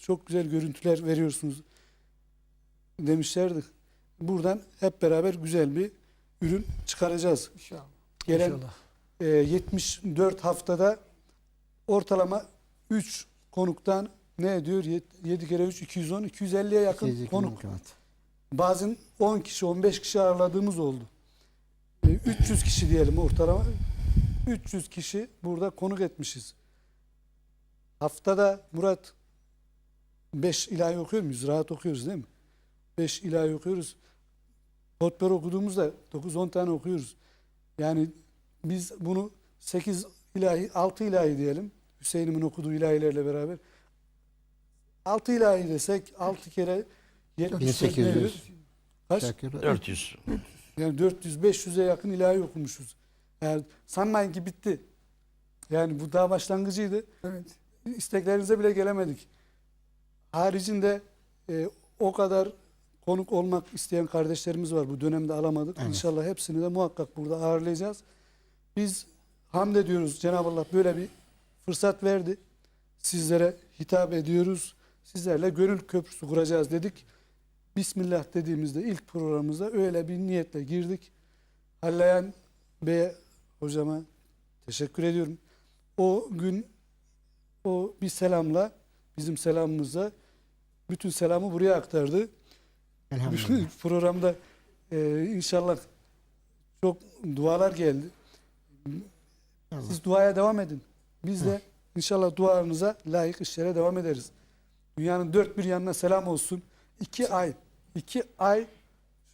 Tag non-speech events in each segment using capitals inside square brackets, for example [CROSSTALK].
çok güzel görüntüler veriyorsunuz demişlerdi. Buradan hep beraber güzel bir ürün çıkaracağız. İnşallah. Gelen İnşallah. e, 74 haftada ortalama 3 konuktan ne ediyor? 7 kere 3 210 250'ye yakın Fiziki konuk. imkanat. Bazen 10 kişi 15 kişi ağırladığımız oldu. E, 300 kişi diyelim ortalama. 300 kişi burada konuk etmişiz. Haftada Murat 5 ilahi okuyor muyuz? Rahat okuyoruz değil mi? 5 ilahi okuyoruz. Potper okuduğumuzda 9-10 tane okuyoruz. Yani biz bunu 8 ilahi, 6 ilahi diyelim. Hüseyin'imin okuduğu ilahilerle beraber. 6 ilahi desek 6 kere 70 1800. ne ediyor? Kaç? Şakir, 400. Yani 400-500'e yakın ilahi okumuşuz. Yani sanmayın ki bitti. Yani bu daha başlangıcıydı. Evet. İsteklerinize bile gelemedik. Haricinde e, o kadar konuk olmak isteyen kardeşlerimiz var. Bu dönemde alamadık. Evet. İnşallah hepsini de muhakkak burada ağırlayacağız. Biz hamd ediyoruz. Cenab-ı Allah böyle bir fırsat verdi. Sizlere hitap ediyoruz. Sizlerle gönül köprüsü kuracağız dedik. Bismillah dediğimizde ilk programımıza öyle bir niyetle girdik. Hallayan Bey hocama teşekkür ediyorum. O gün o bir selamla bizim selamımıza bütün selamı buraya aktardı. Elhamdülillah. [LAUGHS] Programda e, inşallah çok dualar geldi. Siz duaya devam edin. Biz de inşallah dualarınıza layık işlere devam ederiz. Dünyanın dört bir yanına selam olsun. İki ay, iki ay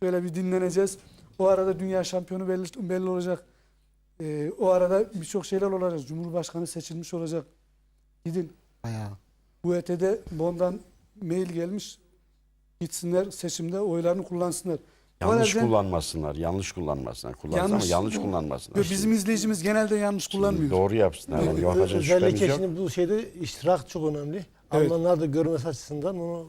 şöyle bir dinleneceğiz. O arada dünya şampiyonu belli, belli olacak. E, o arada birçok şeyler olacak. Cumhurbaşkanı seçilmiş olacak. Gidin. Bayağı. Bu ET'de Bon'dan mail gelmiş. Gitsinler seçimde oylarını kullansınlar. Yanlış arada- kullanmasınlar. Yanlış kullanmasınlar. Kullansın ama Yanlış- yanlış kullanmasınlar. Yo, Bizim izleyicimiz genelde yanlış kullanmıyor. Doğru yapsınlar. Yani yapacak şüphemiz Özellikle yok. şimdi bu şeyde iştirak çok önemli. Evet. Almanlar da görmesi açısından onu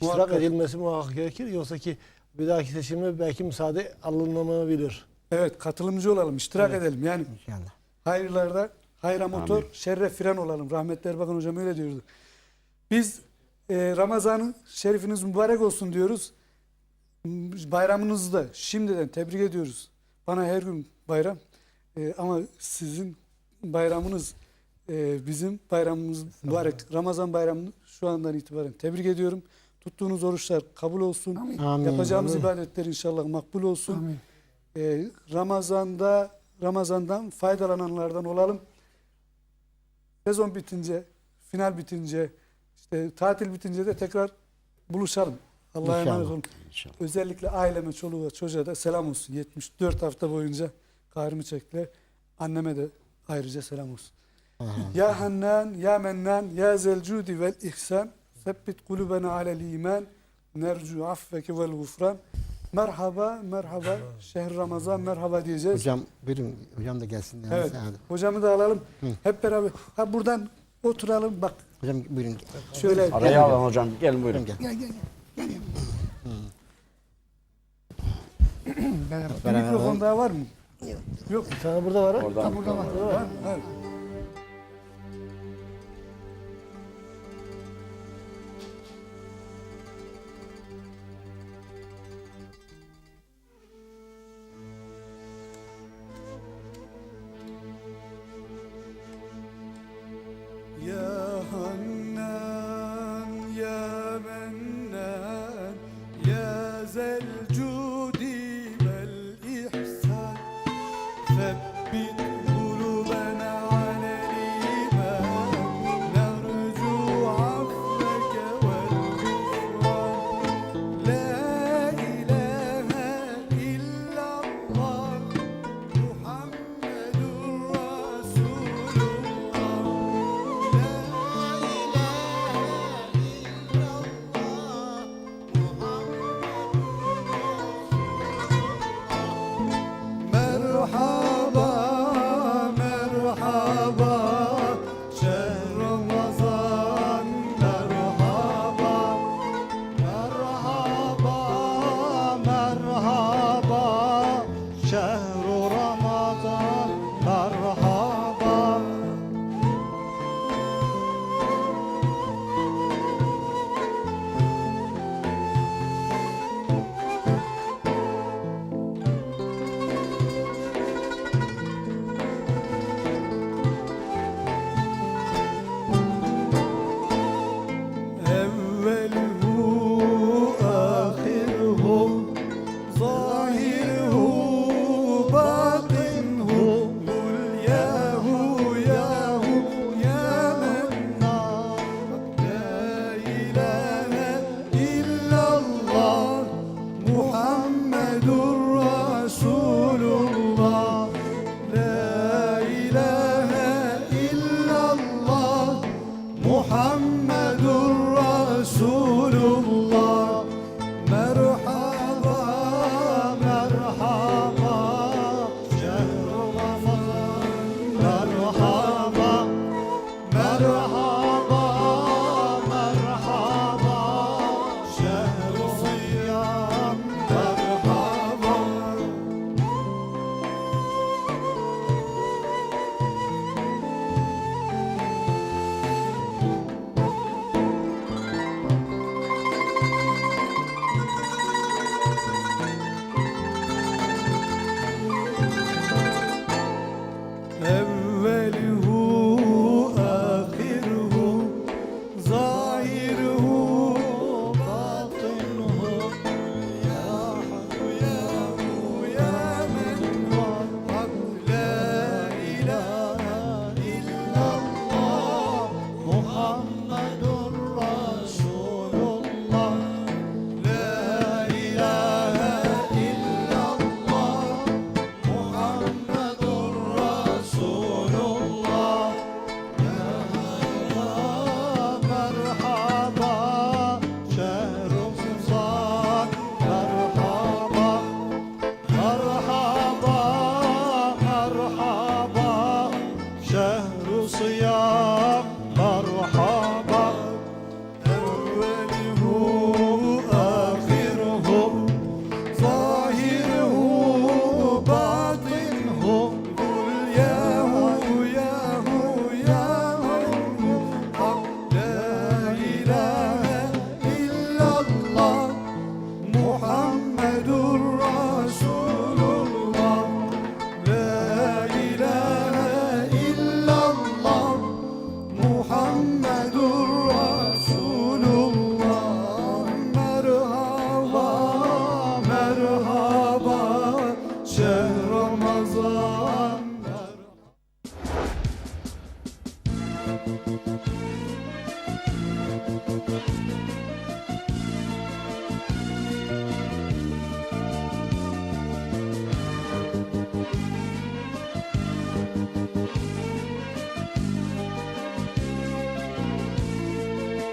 iştirak Muhakkak. edilmesi muhakkak gerekir. Yoksa ki bir dahaki seçimde belki müsaade alınmamayabilir. Evet katılımcı olalım, iştirak Evet. edelim. Yani İnşallah. hayırlarda hayra motor, Amin. şerre fren olalım. Rahmetli Erbakan hocam öyle diyordu. Biz e, Ramazan-ı şerifiniz mübarek olsun diyoruz. Bayramınızı da şimdiden tebrik ediyoruz. Bana her gün bayram. E, ama sizin bayramınız e, bizim bayramımız mübarek. Ramazan bayramını şu andan itibaren tebrik ediyorum. Tuttuğunuz oruçlar kabul olsun. Amin. Yapacağımız Amin. ibadetler inşallah makbul olsun. Amin. Ee, Ramazan'da Ramazan'dan faydalananlardan olalım. Sezon bitince, final bitince, işte tatil bitince de tekrar buluşalım. Allah'a emanet olun. İnşallah. Özellikle aileme, çoluğa, çocuğa da selam olsun. 74 hafta boyunca kahrımı çektiler. Anneme de ayrıca selam olsun. Ya Hannan, Ya Mennan, Ya Zelcudi vel İhsan, Sebbit kulubena alel iman, nercu affeke vel gufran. Merhaba, merhaba, şehr Ramazan, merhaba diyeceğiz. Hocam buyurun. Hocam da gelsin. Evet. Hocamı da alalım. Hep beraber. Ha buradan oturalım. Bak Hocam buyurun. şöyle. Araya alın hocam. Gelin buyurun. Gel. Gel gel gel. Beraber. Mikrofon daha var mı? Yok. Bir tane burada var. ha? Oradan Ha, burada var. Var, var.